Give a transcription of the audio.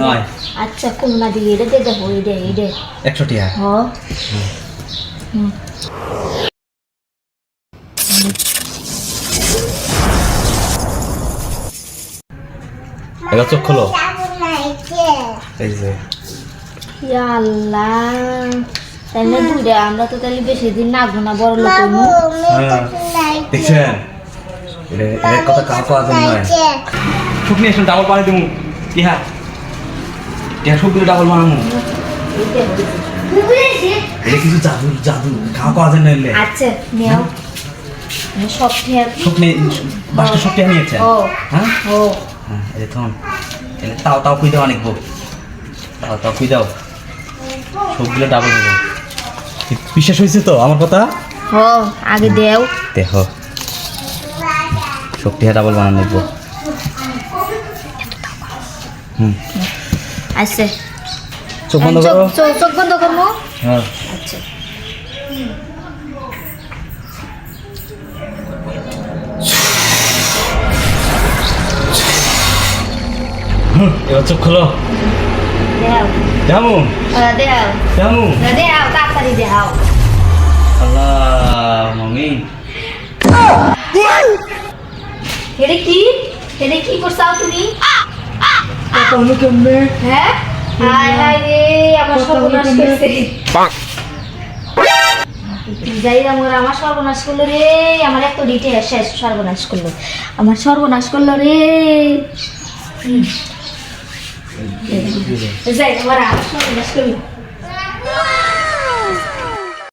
নয়। আচ্ছা কোনটা দিয়ে এটা দিয়ে দেখো এটা এটা একশো টিয়া হ। এবার চোখ খোলো। এই যে। আল্লাহ। তাহলে দুইটা আমরা তো তাহলে বেশি দিন না গোনা বড় লোক হইমু। হ্যাঁ। দেখছেন? কথা যায় নয়। শুকনি এসে ডাবল পানি দেবো টিহা টিহা শুকনি ডাবল এটা কিছু জাদু জাদু খাওয়া যায় না এলে আচ্ছা নেও সব বাসটা সব টিহা নিয়েছে? হ্যাঁ? ও। হ্যাঁ এই দেখুন এলে তাও তাও দাও অনেক বউ। তাও তাও দাও। সবগুলো ডাবল দেবো বিশ্বাস হয়েছে তো আমার কথা? হ আগে দেও। দেহ। শক্তি ডাবল বানানো নেব আচ্ছা চোখ বন্ধ করো। চোখ- বন্ধ করব? হ্যাঁ। আচ্ছা। এবার চোখ খোলো। কেমন ওরা দেও। তাড়াতাড়ি দেও। আল্লাহ মামি। এটা কি? এটা কি করছাও তুমি? কেমনে হ্যাঁ হাই হাই রে আমার সর্বনাশ করছে যাই আমার আমার সর্বনাশ করল রে আমার এত ডিটে শেষ সর্বনাশ করল আমার সর্বনাশ করল রে যাই আমার সর্বনাশ করল